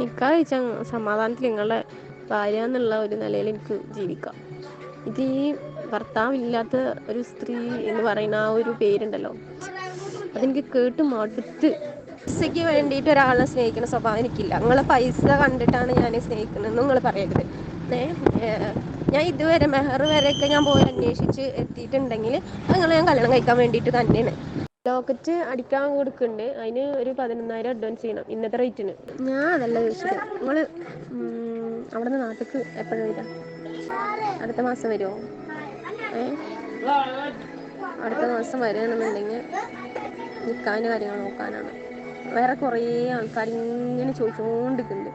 നിക്കാ കഴിച്ചാൽ സമാധാനത്തിൽ നിങ്ങളുടെ ഭാര്യ എന്നുള്ള ഒരു നിലയിൽ എനിക്ക് ജീവിക്കാം. ഇത് ഈ ഭർത്താവില്ലാത്ത ഒരു സ്ത്രീ എന്ന് പറയുന്ന ആ ഒരു പേരുണ്ടല്ലോ. അതെനിക്ക് കേട്ട് മടുത്ത്. പൈസയ്ക്ക് വേണ്ടിയിട്ട് ഒരാളെ സ്നേഹിക്കുന്ന സ്വഭാവം എനിക്കില്ല. നിങ്ങളെ പൈസ കണ്ടിട്ടാണ് ഞാൻ സ്നേഹിക്കുന്നതെന്ന് നിങ്ങൾ പറയരുത്. ഞാൻ ഇതുവരെ മെഹർ വരെയൊക്കെ ഞാൻ പോയി അന്വേഷിച്ച് എത്തിയിട്ടുണ്ടെങ്കിൽ നിങ്ങളെ ഞാൻ കല്യാണം കഴിക്കാൻ വേണ്ടിയിട്ട് തന്നെയാണ്. ലോക്കറ്റ് അടിക്കാൻ കൊടുക്കുന്നുണ്ട് അതിന് ഒരു പതിനൊന്നായിരം അഡ്വാൻസ് ചെയ്യണം. ഇന്നത്തെ റേറ്റിന് ഞാൻ അതല്ല ചോദിച്ചത്. നിങ്ങൾ അവിടെ നിന്ന് നാട്ടിലേക്ക് എപ്പോഴും വരാം അടുത്ത മാസം വരുമോ ഏ? അടുത്ത മാസം വരികയാണെന്നുണ്ടെങ്കിൽ നിൽക്കാന്റെ കാര്യങ്ങൾ നോക്കാനാണ്. വേറെ കുറേ ആൾക്കാർ ഇങ്ങനെ ചോദിച്ചുകൊണ്ടിരിക്കുന്നുണ്ട്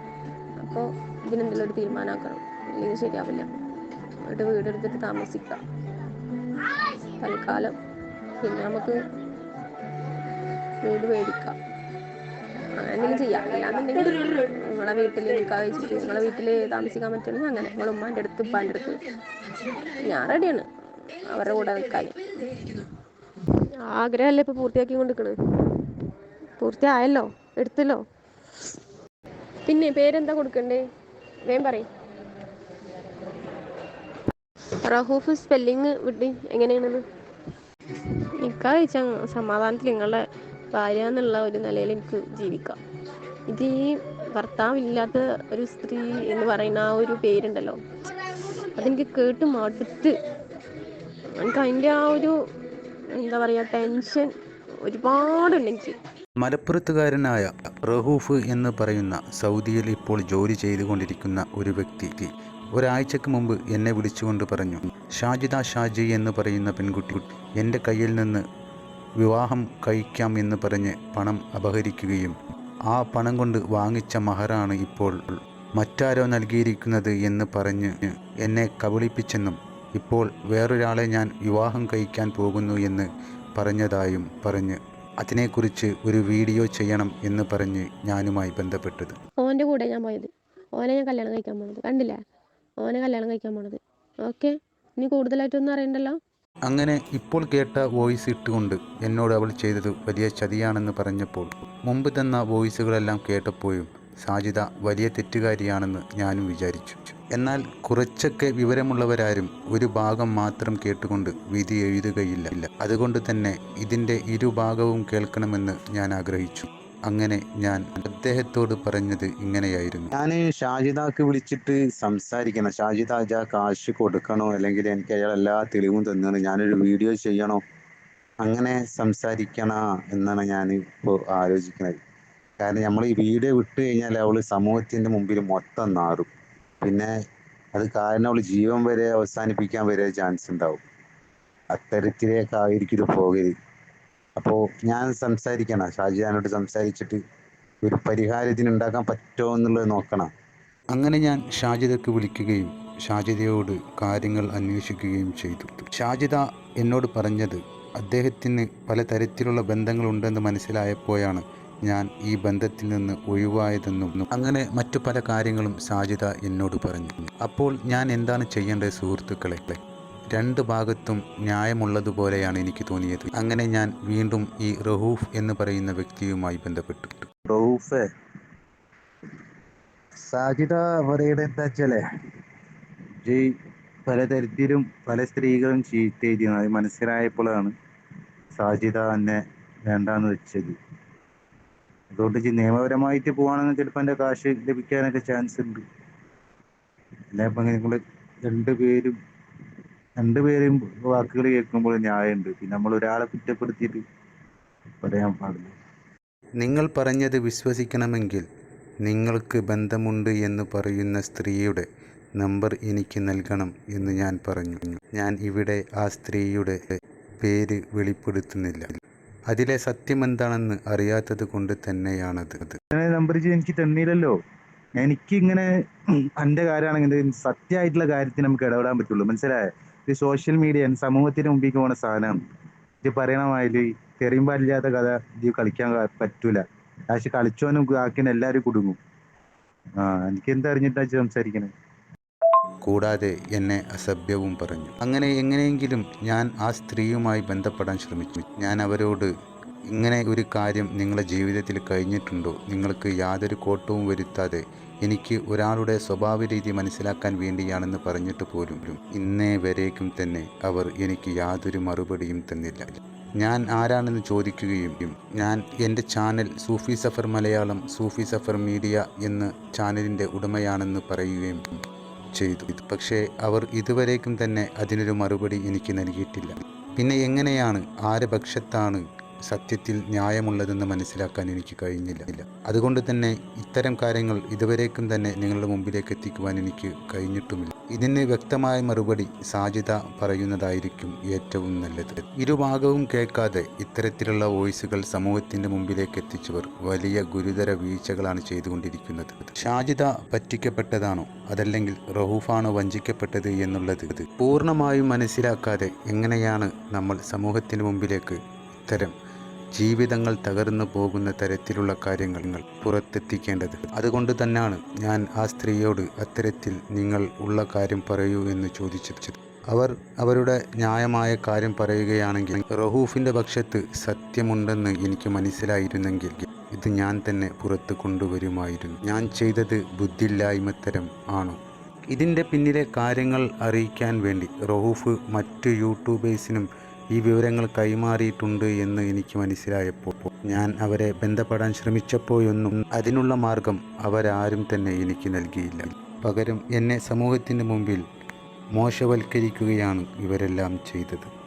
അപ്പോൾ ഇതിനെന്തെങ്കിലും ഒരു തീരുമാനമാക്കണം ഇല്ലെങ്കിൽ ശരിയാവില്ല. എന്നിട്ട് വീടെടുത്തിട്ട് താമസിക്കാം. തൽക്കാലം. പിന്നെ നമുക്ക് വീട് മേടിക്കാം. അങ്ങനെ ചെയ്യാം. അല്ലാന്നുണ്ടെങ്കിൽ നിങ്ങളെ വീട്ടിൽ നിൽക്കാൻ വെച്ചിട്ട് നിങ്ങളെ വീട്ടിൽ താമസിക്കാൻ പറ്റുമെങ്കിൽ അങ്ങനെ. നിങ്ങൾ ഉമ്മാന്റെ അടുത്ത് ഉപ്പാന്റെ അടുത്ത്. ഞാൻ റെഡിയാണ്. അവരുടെ കൂടെ നിൽക്കാൻ. ആഗ്രഹമല്ലേ ഇപ്പോൾ പൂർത്തിയാക്കി കൊണ്ടിരിക്കണത്? പൂർത്തിയായല്ലോ? എടുത്തല്ലോ? പിന്നെ പേരെന്താ കൊടുക്കണ്ടേ? വേം പറയും. റഹൂഫ് സ്പെല്ലിങ് വിട്ടി എങ്ങനെയാണെന്ന്? നിക്കാ കഴിച്ചാൽ സമാധാനത്തിൽ നിങ്ങളുടെ ഭാര്യ എന്നുള്ള ഒരു നിലയിൽ എനിക്ക് ജീവിക്കാം. ഇത് ഈ ഭർത്താവില്ലാത്ത ഒരു സ്ത്രീ എന്ന് പറയുന്ന ആ ഒരു പേരുണ്ടല്ലോ. അതെനിക്ക് കേട്ട് മടുത്ത്. എനിക്ക് അതിന്റെ ആ ഒരു എന്താ പറയുക ടെൻഷൻ ഒരുപാടുണ്ട് എനിക്ക്. മലപ്പുറത്തുകാരനായ റഹൂഫ് എന്ന് പറയുന്ന സൗദിയിൽ ഇപ്പോൾ ജോലി ചെയ്തുകൊണ്ടിരിക്കുന്ന ഒരു വ്യക്തിക്ക് ഒരാഴ്ചക്ക് മുമ്പ് എന്നെ വിളിച്ചുകൊണ്ട് പറഞ്ഞു ഷാജിദ ഷാജി എന്ന് പറയുന്ന പെൺകുട്ടി എന്റെ കയ്യിൽ നിന്ന് വിവാഹം കഴിക്കാം എന്ന് പറഞ്ഞ് പണം അപഹരിക്കുകയും ആ പണം കൊണ്ട് വാങ്ങിച്ച മഹറാണ് ഇപ്പോൾ മറ്റാരോ നൽകിയിരിക്കുന്നത് എന്ന് പറഞ്ഞ് എന്നെ കബളിപ്പിച്ചെന്നും ഇപ്പോൾ വേറൊരാളെ ഞാൻ വിവാഹം കഴിക്കാൻ പോകുന്നു എന്ന് പറഞ്ഞതായും പറഞ്ഞ് അതിനെക്കുറിച്ച് ഒരു വീഡിയോ ചെയ്യണം എന്ന് പറഞ്ഞ് ഞാനുമായി ബന്ധപ്പെട്ടത്. ഓന്റെ കൂടെ ഞാൻ പോയത്. ഓനെ ഞാൻ കല്യാണം കഴിക്കാൻ പോണത്. കണ്ടില്ല? ഓനെ കല്യാണം കഴിക്കാൻ പോണത്. ഓക്കെ? ഇനി കൂടുതലായിട്ടൊന്നും അറിയണ്ടല്ലോ? അങ്ങനെ ഇപ്പോൾ കേട്ട വോയിസ് ഇട്ടുകൊണ്ട് എന്നോട് അവൾ ചെയ്തത് വലിയ ചതിയാണെന്ന് പറഞ്ഞപ്പോൾ മുമ്പ് തന്ന വോയിസുകളെല്ലാം കേട്ടപ്പോഴും സാജിത വലിയ തെറ്റുകാരിയാണെന്ന് ഞാനും വിചാരിച്ചു. എന്നാൽ കുറച്ചൊക്കെ വിവരമുള്ളവരാരും ഒരു ഭാഗം മാത്രം കേട്ടുകൊണ്ട് വിധി എഴുതുകയില്ല. അതുകൊണ്ട് തന്നെ ഇതിന്റെ ഇരുഭാഗവും കേൾക്കണമെന്ന് ഞാൻ ആഗ്രഹിച്ചു. അങ്ങനെ ഞാൻ അദ്ദേഹത്തോട് പറഞ്ഞത് ഇങ്ങനെയായിരുന്നു. ഞാൻ ഷാജിദാക്ക് വിളിച്ചിട്ട് സംസാരിക്കണം. ഷാജിദ അജ കാശ് കൊടുക്കണോ? അല്ലെങ്കിൽ എനിക്ക് അയാൾ എല്ലാ തെളിവും തന്നാണ്. ഞാനൊരു വീഡിയോ ചെയ്യണോ? അങ്ങനെ സംസാരിക്കണ എന്നാണ് ഞാൻ ഇപ്പോൾ ആലോചിക്കുന്നത് കാരണം നമ്മൾ ഈ വീഡിയോ വിട്ടു കഴിഞ്ഞാൽ അവൾ സമൂഹത്തിന്റെ മുമ്പിൽ മൊത്തം നാറും. പിന്നെ അത് കാരണം അവൾ ജീവൻ വരെ അവസാനിപ്പിക്കാൻ വരെ ചാൻസ് ഉണ്ടാവും. അത്തരത്തിലേക്കായിരിക്കും ഇത് പോകരുത് അപ്പോൾ ഞാൻ സംസാരിക്കണം. ഷാജിയാനോട് സംസാരിച്ചിട്ട് ഒരു പരിഹാരത്തിന് ഉണ്ടാക്കാൻ പറ്റുമോ എന്നുള്ളത് നോക്കണം. അങ്ങനെ ഞാൻ ഷാജിദക്ക് വിളിക്കുകയും ഷാജിദയോട് കാര്യങ്ങൾ അന്വേഷിക്കുകയും ചെയ്തു. ഷാജിദ എന്നോട് പറഞ്ഞത് അദ്ദേഹത്തിന് പലതരത്തിലുള്ള ബന്ധങ്ങളുണ്ടെന്ന് മനസ്സിലായപ്പോഴാണ് ഞാൻ ഈ ബന്ധത്തിൽ നിന്ന് ഒഴിവായതെന്നും അങ്ങനെ മറ്റു പല കാര്യങ്ങളും ഷാജിദ എന്നോട് പറഞ്ഞു. അപ്പോൾ ഞാൻ എന്താണ് ചെയ്യേണ്ടത് സുഹൃത്തുക്കളെ? രണ്ട് ഭാഗത്തും ന്യായമുള്ളതുപോലെയാണ് എനിക്ക് തോന്നിയത്. അങ്ങനെ ഞാൻ വീണ്ടും ഈ റഹൂഫ് എന്ന് പറയുന്ന വ്യക്തിയുമായി ബന്ധപ്പെട്ടു റഹൂഫ് സാജിദ പറയുന്നത് എന്താ വെച്ചാലേ ജയ് പലതരത്തിലും പല സ്ത്രീകളും ചീത്ത ചെയ്തിരുന്നു അത് മനസ്സിലായപ്പോഴാണ് സാജിദ തന്നെ വേണ്ടാന്ന് വെച്ചത്. അതുകൊണ്ട് നിയമപരമായിട്ട് പോവാണെങ്കിൽ ചിലപ്പോൾ എന്റെ കാശ് ലഭിക്കാനൊക്കെ ചാൻസ് ഉണ്ട്. അല്ലെ ഇപ്പം നിങ്ങൾ രണ്ടുപേരും രണ്ടുപേരും വാക്കുകൾ കേൾക്കുമ്പോൾ ന്യായമുണ്ട്. പിന്നെ നമ്മൾ ഒരാളെ കുറ്റപ്പെടുത്തിയിട്ട് പറയാൻ പാടില്ല. നിങ്ങൾ പറഞ്ഞത് വിശ്വസിക്കണമെങ്കിൽ നിങ്ങൾക്ക് ബന്ധമുണ്ട് എന്ന് പറയുന്ന സ്ത്രീയുടെ നമ്പർ എനിക്ക് നൽകണം എന്ന് ഞാൻ പറഞ്ഞു. ഞാൻ ഇവിടെ ആ സ്ത്രീയുടെ പേര് വെളിപ്പെടുത്തുന്നില്ല. അതിലെ സത്യം എന്താണെന്ന് അറിയാത്തത് കൊണ്ട് തന്നെയാണത്. നമ്പർ എനിക്ക് തന്നില്ലല്ലോ. എനിക്ക് ഇങ്ങനെ എന്റെ കാര്യമാണെങ്കിൽ സത്യമായിട്ടുള്ള കാര്യത്തിന് നമുക്ക് ഇടപെടാൻ പറ്റുള്ളൂ. മനസ്സിലായോ? ഇത് സോഷ്യൽ മീഡിയ സമൂഹത്തിന് മുമ്പിൽ പോണ സാധനമാണ് ഇത് പറയണമായാലും തെറിയും പാടില്ലാത്ത കഥ ഇത് കളിക്കാൻ പറ്റൂല. പക്ഷെ കളിച്ചോനും ആക്കിന് എല്ലാരും കുടുങ്ങും. ആ എനിക്ക് എന്താ അറിഞ്ഞിട്ടാ ഇജ്ജ് സംസാരിക്കണേ? കൂടാതെ എന്നെ അസഭ്യവും പറഞ്ഞു. അങ്ങനെ എങ്ങനെയെങ്കിലും ഞാൻ ആ സ്ത്രീയുമായി ബന്ധപ്പെടാൻ ശ്രമിച്ചു. ഞാൻ അവരോട് ഇങ്ങനെ ഒരു കാര്യം നിങ്ങളുടെ ജീവിതത്തിൽ കഴിഞ്ഞിട്ടുണ്ടോ? നിങ്ങൾക്ക് യാതൊരു കോട്ടവും വരുത്താതെ എനിക്ക് ഒരാളുടെ സ്വഭാവ രീതി മനസ്സിലാക്കാൻ വേണ്ടിയാണെന്ന് പറഞ്ഞിട്ട് പോലും ഇന്നേ വരേക്കും തന്നെ അവർ എനിക്ക് യാതൊരു മറുപടിയും തന്നില്ല. ഞാൻ ആരാണെന്ന് ചോദിക്കുകയും ഞാൻ എന്റെ ചാനൽ സൂഫി സഫർ മലയാളം സൂഫി സഫർ മീഡിയ എന്ന ചാനലിന്റെ ഉടമയാണെന്ന് പറയുകയും ചെയ്തു. പക്ഷേ അവർ ഇതുവരേക്കും തന്നെ അതിനൊരു മറുപടി എനിക്ക് നൽകിയിട്ടില്ല. പിന്നെ എങ്ങനെയാണ്? ആരെ പക്ഷത്താണ് സത്യത്തിൽ ന്യായമുള്ളതെന്ന് മനസ്സിലാക്കാൻ എനിക്ക് കഴിഞ്ഞില്ല. അതുകൊണ്ട് തന്നെ ഇത്തരം കാര്യങ്ങൾ ഇതുവരേക്കും തന്നെ നിങ്ങളുടെ മുമ്പിലേക്ക് എത്തിക്കുവാൻ എനിക്ക് കഴിഞ്ഞിട്ടുമില്ല. ഇതിന് വ്യക്തമായ മറുപടി സാധ്യത പറയുന്നതായിരിക്കും ഏറ്റവും നല്ലത്. ഇരുഭാഗവും കേൾക്കാതെ ഇത്തരത്തിലുള്ള വോയിസുകൾ സമൂഹത്തിന്റെ മുമ്പിലേക്ക് എത്തിച്ചവർ വലിയ ഗുരുതര വീഴ്ചകളാണ് ചെയ്തുകൊണ്ടിരിക്കുന്നത്. ഷാജിത പറ്റിക്കപ്പെട്ടതാണോ? അതല്ലെങ്കിൽ റഹൂഫാണോ വഞ്ചിക്കപ്പെട്ടത് എന്നുള്ളത്? പൂർണമായും മനസ്സിലാക്കാതെ എങ്ങനെയാണ് നമ്മൾ സമൂഹത്തിന് മുമ്പിലേക്ക് ഇത്തരം ജീവിതങ്ങൾ തകർന്നു പോകുന്ന തരത്തിലുള്ള കാര്യങ്ങൾ പുറത്തെത്തിക്കേണ്ടത്. അതുകൊണ്ട് തന്നെയാണ് ഞാൻ ആ സ്ത്രീയോട് അത്തരത്തിൽ നിങ്ങൾ ഉള്ള കാര്യം പറയൂ എന്ന് ചോദിച്ചത്. അവർ അവരുടെ ന്യായമായ കാര്യം പറയുകയാണെങ്കിൽ റഹൂഫിന്റെ പക്ഷത്ത് സത്യമുണ്ടെന്ന് എനിക്ക് മനസ്സിലായിരുന്നെങ്കിൽ ഇത് ഞാൻ തന്നെ പുറത്ത് കൊണ്ടുവരുമായിരുന്നു. ഞാൻ ചെയ്തത് ബുദ്ധിയില്ലായ്മത്തരം ആണോ? ഇതിന്റെ പിന്നിലെ കാര്യങ്ങൾ അറിയിക്കാൻ വേണ്ടി റഹൂഫ് മറ്റു യൂട്യൂബേഴ്സിനും ഈ വിവരങ്ങൾ കൈമാറിയിട്ടുണ്ട് എന്ന് എനിക്ക് മനസ്സിലായപ്പോൾ ഞാൻ അവരെ ബന്ധപ്പെടാൻ ശ്രമിച്ചപ്പോഴൊന്നും അതിനുള്ള മാർഗം അവരാരും തന്നെ എനിക്ക് നൽകിയില്ല. പകരം എന്നെ സമൂഹത്തിന്റെ മുമ്പിൽ മോശവൽക്കരിക്കുകയാണ് ഇവരെല്ലാം ചെയ്തത്.